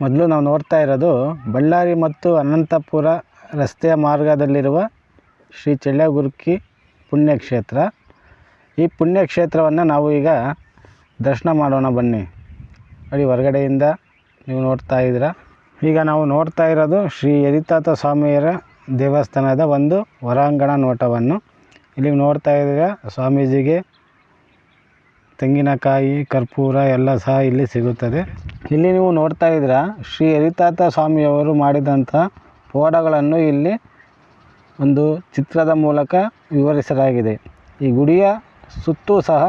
ಮೊದಲು ನಾವು ನೋಡ್ತಾ ಇರೋದು ಬಳ್ಳಾರಿ ಮತ್ತು ಅನಂತಪುರ ರಸ್ತೆಯ ಮಾರ್ಗದಲ್ಲಿರುವ ಶ್ರೀ ಚಳ್ಳಗುರ್ಕಿ ಪುಣ್ಯಕ್ಷೇತ್ರ. ಈ ಪುಣ್ಯಕ್ಷೇತ್ರವನ್ನು ನಾವು ಈಗ ದರ್ಶನ ಮಾಡೋಣ ಬನ್ನಿ. ಅಲ್ಲಿ ಹೊರಗಡೆಯಿಂದ ನೀವು ನೋಡ್ತಾ ಇದ್ದೀರಾ? ಈಗ ನಾವು ನೋಡ್ತಾ ಇರೋದು ಶ್ರೀ ಯರಿತಾತ ಸ್ವಾಮಿಯರ ದೇವಸ್ಥಾನದ ಒಂದು ಹೊರಾಂಗಣ ನೋಟವನ್ನು. ಇಲ್ಲಿ ನೋಡ್ತಾ ಇದ್ದೀರಾ ಸ್ವಾಮೀಜಿಗೆ ತೆಂಗಿನಕಾಯಿ, ಕರ್ಪೂರ ಎಲ್ಲ ಸಹ ಇಲ್ಲಿ ಸಿಗುತ್ತದೆ. ಇಲ್ಲಿ ನೀವು ನೋಡ್ತಾ ಇದ್ದೀರಾ, ಶ್ರೀ ಹರಿತಾತ ಸ್ವಾಮಿಯವರು ಮಾಡಿದಂಥ ಪೋಡಗಳನ್ನು ಇಲ್ಲಿ ಒಂದು ಚಿತ್ರದ ಮೂಲಕ ವಿವರಿಸಲಾಗಿದೆ. ಈ ಗುಡಿಯ ಸುತ್ತೂ ಸಹ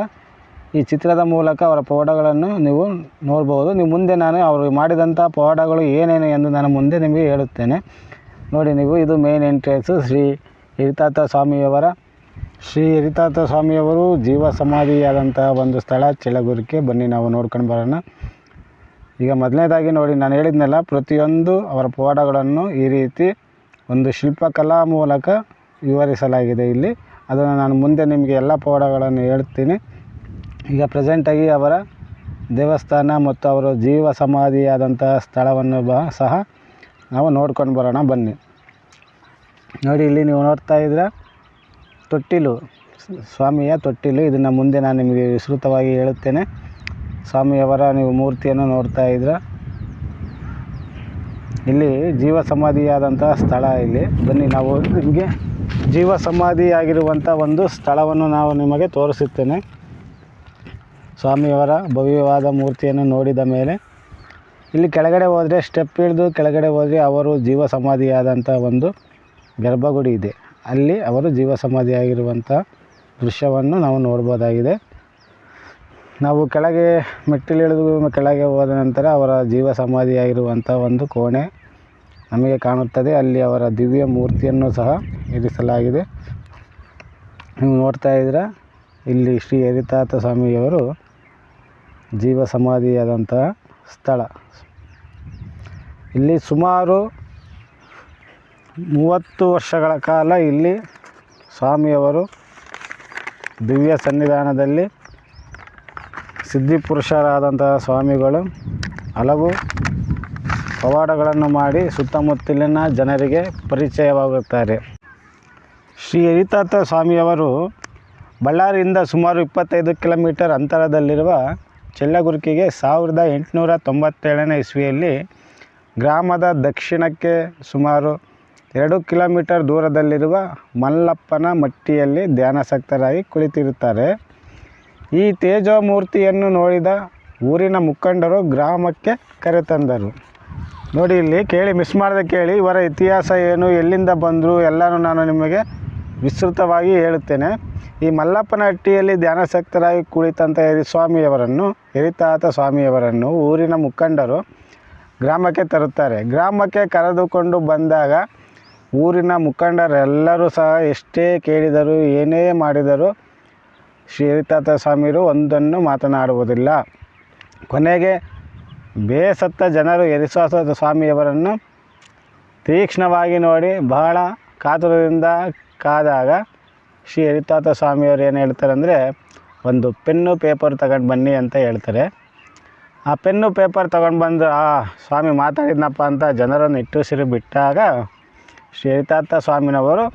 ಈ ಚಿತ್ರದ ಮೂಲಕ ಅವರ ಪವಾಡಗಳನ್ನು ನೀವು ನೋಡ್ಬೋದು. ನೀವು ಮುಂದೆ ನಾನು ಅವರು ಮಾಡಿದಂಥ ಪವಾಡಗಳು ಏನೇನು ಎಂದು ನಾನು ಮುಂದೆ ನಿಮಗೆ ಹೇಳುತ್ತೇನೆ. ನೋಡಿ ನೀವು, ಇದು ಮೇನ್ ಎಂಟ್ರೆನ್ಸು ಶ್ರೀ ಹಿರಿತಾತ ಸ್ವಾಮಿಯವರ ಶ್ರೀ ಹರಿತಾತ ಸ್ವಾಮಿಯವರು ಜೀವ ಸಮಾಧಿಯಾದಂತಹ ಒಂದು ಸ್ಥಳ ಚಿಲಗುರಿಕೆ ಬನ್ನಿ ನಾವು ನೋಡ್ಕೊಂಡು ಬರೋಣ. ಈಗ ಮೊದಲನೇದಾಗಿ ನೋಡಿ, ನಾನು ಹೇಳಿದ್ನಲ್ಲ, ಪ್ರತಿಯೊಂದು ಅವರ ಪವಾಡಗಳನ್ನು ಈ ರೀತಿ ಒಂದು ಶಿಲ್ಪಕಲಾ ಮೂಲಕ ವಿವರಿಸಲಾಗಿದೆ ಇಲ್ಲಿ. ಅದನ್ನು ನಾನು ಮುಂದೆ ನಿಮಗೆ ಎಲ್ಲ ಪವಾಡಗಳನ್ನು ಹೇಳ್ತೀನಿ. ಈಗ ಪ್ರೆಸೆಂಟಾಗಿ ಅವರ ದೇವಸ್ಥಾನ ಮತ್ತು ಅವರ ಜೀವ ಸಮಾಧಿಯಾದಂತಹ ಸ್ಥಳವನ್ನು ಬ, ಸಹ ನಾವು ನೋಡ್ಕೊಂಡು ಬರೋಣ. ಬನ್ನಿ. ನೋಡಿ, ಇಲ್ಲಿ ನೀವು ನೋಡ್ತಾ ಇದ್ದೀರಾ ತೊಟ್ಟಿಲು, ಸ್ವಾಮಿಯ ತೊಟ್ಟಿಲು. ಇದನ್ನು ಮುಂದೆ ನಾನು ನಿಮಗೆ ವಿಸ್ತೃತವಾಗಿ ಹೇಳುತ್ತೇನೆ. ಸ್ವಾಮಿಯವರ ನೀವು ಮೂರ್ತಿಯನ್ನು ನೋಡ್ತಾ ಇದ್ದೀರ ಇಲ್ಲಿ ಜೀವ ಸಮಾಧಿಯಾದಂಥ ಸ್ಥಳ ಇಲ್ಲಿ. ಬನ್ನಿ, ನಾವು ನಿಮಗೆ ಜೀವ ಸಮಾಧಿಯಾಗಿರುವಂಥ ಒಂದು ಸ್ಥಳವನ್ನು ನಾವು ನಿಮಗೆ ತೋರಿಸುತ್ತೇನೆ. ಸ್ವಾಮಿಯವರ ಭವ್ಯವಾದ ಮೂರ್ತಿಯನ್ನು ನೋಡಿದ ಮೇಲೆ ಇಲ್ಲಿ ಕೆಳಗಡೆ ಹೋದರೆ, ಸ್ಟೆಪ್ ಹಿಡಿದು ಕೆಳಗಡೆ ಹೋದರೆ ಅವರು ಜೀವ ಸಮಾಧಿಯಾದಂಥ ಒಂದು ಗರ್ಭಗುಡಿ ಇದೆ. ಅಲ್ಲಿ ಅವರು ಜೀವ ಸಮಾಧಿಯಾಗಿರುವಂಥ ದೃಶ್ಯವನ್ನು ನಾವು ನೋಡ್ಬೋದಾಗಿದೆ. ನಾವು ಕೆಳಗೆ ಮೆಟ್ಟಿಲಿಳಿದು ಕೆಳಗೆ ಹೋದ ನಂತರ ಅವರ ಜೀವ ಸಮಾಧಿಯಾಗಿರುವಂಥ ಒಂದು ಕೋಣೆ ನಮಗೆ ಕಾಣುತ್ತದೆ. ಅಲ್ಲಿ ಅವರ ದಿವ್ಯ ಮೂರ್ತಿಯನ್ನು ಸಹ ಇರಿಸಲಾಗಿದೆ. ನೀವು ನೋಡ್ತಾ ಇದ್ದೀರಾ, ಇಲ್ಲಿ ಶ್ರೀ ಹರಿತಾತ ಸ್ವಾಮಿಯವರು ಜೀವ ಸಮಾಧಿಯಾದಂತಹ ಸ್ಥಳ. ಇಲ್ಲಿ ಸುಮಾರು ಮೂವತ್ತು ವರ್ಷಗಳ ಕಾಲ ಇಲ್ಲಿ ಸ್ವಾಮಿಯವರು ದಿವ್ಯ ಸನ್ನಿಧಾನದಲ್ಲಿ ಸಿದ್ಧಿಪುರುಷರಾದಂತಹ ಸ್ವಾಮಿಗಳು ಹಲವು ಪವಾಡಗಳನ್ನು ಮಾಡಿ ಸುತ್ತಮುತ್ತಲಿನ ಜನರಿಗೆ ಪರಿಚಯವಾಗುತ್ತಾರೆ. ಶ್ರೀ ಹರಿತಾತ ಸ್ವಾಮಿಯವರು ಬಳ್ಳಾರಿಯಿಂದ ಸುಮಾರು ಇಪ್ಪತ್ತೈದು ಕಿಲೋಮೀಟರ್ ಅಂತರದಲ್ಲಿರುವ ಚೆಲ್ಲಗುರುಕಿಗೆ ಸಾವಿರದ ಎಂಟುನೂರ ತೊಂಬತ್ತೇಳನೇ ಇಸ್ವಿಯಲ್ಲಿ ಗ್ರಾಮದ ದಕ್ಷಿಣಕ್ಕೆ ಸುಮಾರು ಎರಡು ಕಿಲೋಮೀಟರ್ ದೂರದಲ್ಲಿರುವ ಮಲ್ಲಪ್ಪನ ಮಟ್ಟಿಯಲ್ಲಿ ಧ್ಯಾನಾಸಕ್ತರಾಗಿ ಕುಳಿತಿರುತ್ತಾರೆ. ಈ ತೇಜೋಮೂರ್ತಿಯನ್ನು ನೋಡಿದ ಊರಿನ ಮುಖಂಡರು ಗ್ರಾಮಕ್ಕೆ ಕರೆತಂದರು. ನೋಡಿ ಇಲ್ಲಿ ಕೇಳಿ ಮಿಸ್ ಮಾಡದೆ ಕೇಳಿ, ಇವರ ಇತಿಹಾಸ ಏನು, ಎಲ್ಲಿಂದ ಬಂದರು, ಎಲ್ಲನೂ ನಾನು ನಿಮಗೆ ವಿಸ್ತೃತವಾಗಿ ಹೇಳುತ್ತೇನೆ. ಈ ಮಲ್ಲಪ್ಪನ ಹಟ್ಟಿಯಲ್ಲಿ ಧ್ಯಾನಾಸಕ್ತರಾಗಿ ಕುಳಿತಂಥ ಎರಿ ಸ್ವಾಮಿಯವರನ್ನು ಎರಿತಾತ ಸ್ವಾಮಿಯವರನ್ನು ಊರಿನ ಮುಖಂಡರು ಗ್ರಾಮಕ್ಕೆ ತರುತ್ತಾರೆ. ಗ್ರಾಮಕ್ಕೆ ಕರೆದುಕೊಂಡು ಬಂದಾಗ ಊರಿನ ಮುಖಂಡರೆಲ್ಲರೂ ಸಹ ಎಷ್ಟೇ ಕೇಳಿದರು ಏನೇ ಮಾಡಿದರೂ ಶ್ರೀತಾತ ಸ್ವಾಮಿಯರು ಒಂದನ್ನು ಮಾತನಾಡುವುದಿಲ್ಲ. ಕೊನೆಗೆ ಬೇಸತ್ತ ಜನರು ಎರಿಸ್ವಾಸ ಸ್ವಾಮಿಯವರನ್ನು ತೀಕ್ಷ್ಣವಾಗಿ ನೋಡಿ ಬಹಳ ಕಾತುರದಿಂದ ಕಾದಾಗ ಶ್ರೀ ಹರಿತಾತ ಸ್ವಾಮಿಯವರು ಏನು ಹೇಳ್ತಾರೆ ಅಂದರೆ, ಒಂದು ಪೆನ್ನು ಪೇಪರ್ ತಗೊಂಡು ಬನ್ನಿ ಅಂತ ಹೇಳ್ತಾರೆ. ಆ ಪೆನ್ನು ಪೇಪರ್ ತಗೊಂಡು ಬಂದು, ಆ, ಸ್ವಾಮಿ ಮಾತಾಡಿದ್ನಪ್ಪ ಅಂತ ಜನರನ್ನು ಇಟ್ಟುಸಿರು ಬಿಟ್ಟಾಗ ಹರಿತಾತ ಸ್ವಾಮಿನವರು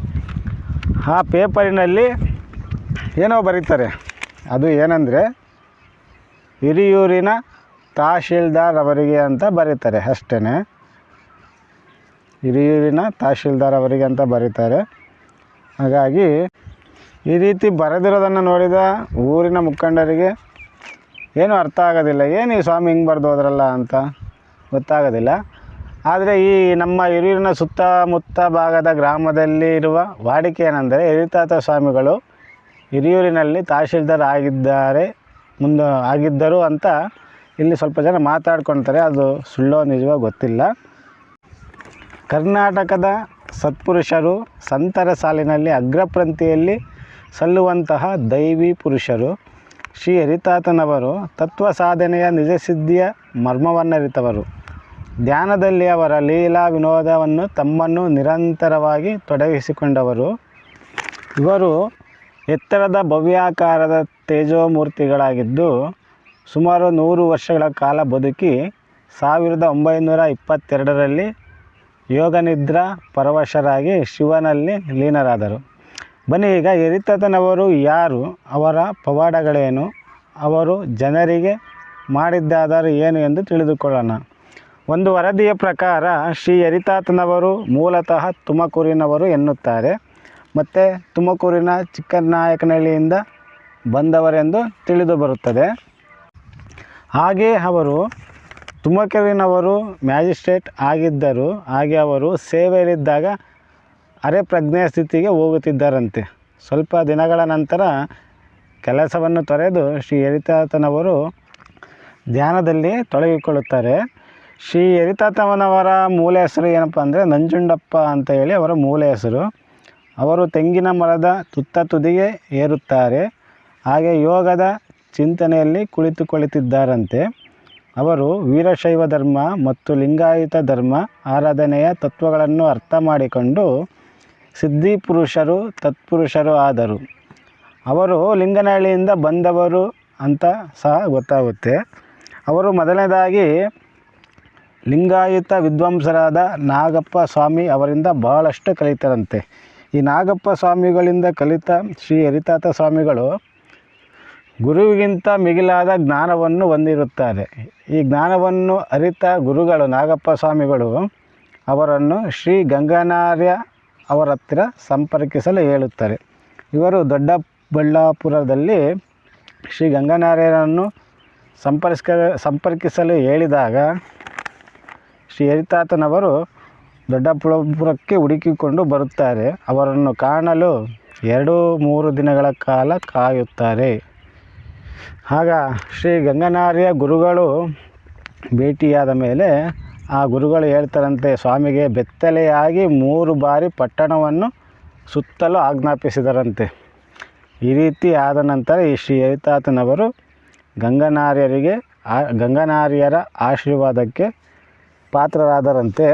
ಆ ಪೇಪರಿನಲ್ಲಿ ಏನೋ ಬರೀತಾರೆ. ಅದು ಏನಂದರೆ, ಹಿರಿಯೂರಿನ ತಹಶೀಲ್ದಾರ್ ಅವರಿಗೆ ಅಂತ ಬರೀತಾರೆ ಅಷ್ಟೇ ಹಿರಿಯೂರಿನ ತಹಶೀಲ್ದಾರ್ ಅವರಿಗೆ ಅಂತ ಬರೀತಾರೆ. ಹಾಗಾಗಿ ಈ ರೀತಿ ಬರೆದಿರೋದನ್ನು ನೋಡಿದ ಊರಿನ ಮುಖಂಡರಿಗೆ ಏನೂ ಅರ್ಥ ಆಗೋದಿಲ್ಲ. ಏನು ಈ ಸ್ವಾಮಿ ಹಿಂಗೆ ಬರೆದು ಹೋದ್ರಲ್ಲ ಅಂತ ಗೊತ್ತಾಗೋದಿಲ್ಲ. ಆದರೆ ಈ ನಮ್ಮ ಹಿರಿಯೂರಿನ ಸುತ್ತಮುತ್ತ ಭಾಗದ ಗ್ರಾಮದಲ್ಲಿ ಇರುವ ವಾಡಿಕೆ ಏನೆಂದರೆ ಹಿರಿತಾತ ಸ್ವಾಮಿಗಳು ಹಿರಿಯೂರಿನಲ್ಲಿ ತಹಶೀಲ್ದಾರ್ ಆಗಿದ್ದಾರೆ ಮುಂದೆ ಆಗಿದ್ದರು ಅಂತ ಇಲ್ಲಿ ಸ್ವಲ್ಪ ಜನ ಮಾತಾಡ್ಕೊಳ್ತಾರೆ ಅದು ಸುಳ್ಳೋ ನಿಜವೋ ಗೊತ್ತಿಲ್ಲ. ಕರ್ನಾಟಕದ ಸತ್ಪುರುಷರು ಸಂತರ ಸಾಲಿನಲ್ಲಿ ಅಗ್ರಪ್ರಂತಿಯಲ್ಲಿ ಸಲ್ಲುವಂತಹ ದೈವಿ ಪುರುಷರು ಶ್ರೀ ಹರಿತಾತನವರು ತತ್ವ ಸಾಧನೆಯ ನಿಜಸಿದ್ಧಿಯ ಮರ್ಮವನ್ನರಿತವರು. ಧ್ಯಾನದಲ್ಲಿ ಅವರ ಲೀಲಾ ವಿನೋದವನ್ನು ತಮ್ಮನ್ನು ನಿರಂತರವಾಗಿ ತೊಡಗಿಸಿಕೊಂಡವರು. ಇವರು ಎತ್ತರದ ಭವ್ಯಾಕಾರದ ತೇಜೋಮೂರ್ತಿಗಳಾಗಿದ್ದು, ಸುಮಾರು ನೂರು ವರ್ಷಗಳ ಕಾಲ ಬದುಕಿ, ಸಾವಿರದ ಒಂಬೈನೂರ ಇಪ್ಪತ್ತೆರಡರಲ್ಲಿ ಯೋಗನಿದ್ರಾ ಪರವಶರಾಗಿ ಶಿವನಲ್ಲಿ ಲೀನರಾದರು. ಬನ್ನಿ, ಈಗ ಎರಿತತನವರು ಯಾರು? ಅವರ ಪವಾಡಗಳೇನು? ಅವರು ಜನರಿಗೆ ಮಾಡಿದ್ದಾದರೂ ಏನು ಎಂದು ತಿಳಿದುಕೊಳ್ಳೋಣ. ಒಂದು ವರದಿಯ ಪ್ರಕಾರ ಶ್ರೀ ಯರಿತಾತನವರು ಮೂಲತಃ ತುಮಕೂರಿನವರು ಎನ್ನುತ್ತಾರೆ. ಮತ್ತು ತುಮಕೂರಿನ ಚಿಕ್ಕನಾಯಕನಹಳ್ಳಿಯಿಂದ ಬಂದವರೆಂದು ತಿಳಿದು ಬರುತ್ತದೆ. ಹಾಗೆ ಅವರು ತುಮಕೂರಿನವರು ಮ್ಯಾಜಿಸ್ಟ್ರೇಟ್ ಆಗಿದ್ದರು. ಹಾಗೆ ಅವರು ಸೇವೆಯಲ್ಲಿದ್ದಾಗ ಅರೆ ಪ್ರಜ್ಞೆಯ ಸ್ಥಿತಿಗೆ ಹೋಗುತ್ತಿದ್ದರಂತೆ. ಸ್ವಲ್ಪ ದಿನಗಳ ನಂತರ ಕೆಲಸವನ್ನು ತೊರೆದು ಶ್ರೀ ಯರಿತಾತನವರು ಧ್ಯಾನದಲ್ಲಿ ತೊಡಗಿಕೊಳ್ಳುತ್ತಾರೆ. ಶ್ರೀ ಯರಿತಾತಮ್ಮನವರ ಮೂಲ ಹೆಸರು ಏನಪ್ಪ ಅಂದರೆ ನಂಜುಂಡಪ್ಪ ಅಂತ ಹೇಳಿ ಅವರ ಮೂಲ ಹೆಸರು. ಅವರು ತೆಂಗಿನ ಮರದ ತುತ್ತ ತುದಿಗೆ ಏರುತ್ತಾರೆ. ಹಾಗೆ ಯೋಗದ ಚಿಂತನೆಯಲ್ಲಿ ಕುಳಿತುಕೊಳ್ಳುತ್ತಿದ್ದಾರಂತೆ. ಅವರು ವೀರಶೈವ ಧರ್ಮ ಮತ್ತು ಲಿಂಗಾಯತ ಧರ್ಮ ಆರಾಧನೆಯ ತತ್ವಗಳನ್ನು ಅರ್ಥ ಮಾಡಿಕೊಂಡು ಸಿದ್ಧಿ ಪುರುಷರು ತತ್ಪುರುಷರು ಆದರು. ಅವರು ಲಿಂಗನಹಳ್ಳಿಯಿಂದ ಬಂದವರು ಅಂತ ಸಹ ಗೊತ್ತಾಗುತ್ತೆ. ಅವರು ಮೊದಲನೇದಾಗಿ ಲಿಂಗಾಯತ ವಿದ್ವಾಂಸರಾದ ನಾಗಪ್ಪ ಸ್ವಾಮಿ ಅವರಿಂದ ಬಹಳಷ್ಟು ಕಲಿತರಂತೆ. ಈ ನಾಗಪ್ಪ ಸ್ವಾಮಿಗಳಿಂದ ಕಲಿತ ಶ್ರೀ ಹರಿತಾತ ಸ್ವಾಮಿಗಳು ಗುರುವಿಗಿಂತ ಮಿಗಿಲಾದ ಜ್ಞಾನವನ್ನು ಹೊಂದಿರುತ್ತಾರೆ. ಈ ಜ್ಞಾನವನ್ನು ಅರಿತ ಗುರುಗಳು ನಾಗಪ್ಪ ಸ್ವಾಮಿಗಳು ಅವರನ್ನು ಶ್ರೀ ಗಂಗಾನಾರ್ಯ ಅವರ ಹತ್ತಿರ ಸಂಪರ್ಕಿಸಲು ಹೇಳುತ್ತಾರೆ. ಇವರು ದೊಡ್ಡಬಳ್ಳಾಪುರದಲ್ಲಿ ಶ್ರೀ ಗಂಗನಾರ್ಯರನ್ನು ಸಂಪರ್ಕ ಸಂಪರ್ಕಿಸಲು ಹೇಳಿದಾಗ ಶ್ರೀ ಹರಿತಾತನವರು ದೊಡ್ಡಪುರಪುರಕ್ಕೆ ಹುಡುಕಿಕೊಂಡು ಬರುತ್ತಾರೆ. ಅವರನ್ನು ಕಾಣಲು ಎರಡು ಮೂರು ದಿನಗಳ ಕಾಲ ಕಾಯುತ್ತಾರೆ. ಆಗ ಶ್ರೀ ಗಂಗನಾರ್ಯ ಗುರುಗಳು ಭೇಟಿಯಾದ ಮೇಲೆ ಆ ಗುರುಗಳು ಹೇಳ್ತಾರಂತೆ, ಸ್ವಾಮಿಗೆ ಬೆತ್ತಲೆಯಾಗಿ ಮೂರು ಬಾರಿ ಪಟ್ಟಣವನ್ನು ಸುತ್ತಲು ಆಜ್ಞಾಪಿಸಿದರಂತೆ. ಈ ರೀತಿ ಆದ ನಂತರ ಈ ಶ್ರೀ ಹರಿತಾತನವರು ಗಂಗನಾರ್ಯರಿಗೆ ಆ ಗಂಗನಾರ್ಯರ ಆಶೀರ್ವಾದಕ್ಕೆ ಪಾತ್ರರಾದರಂತೆ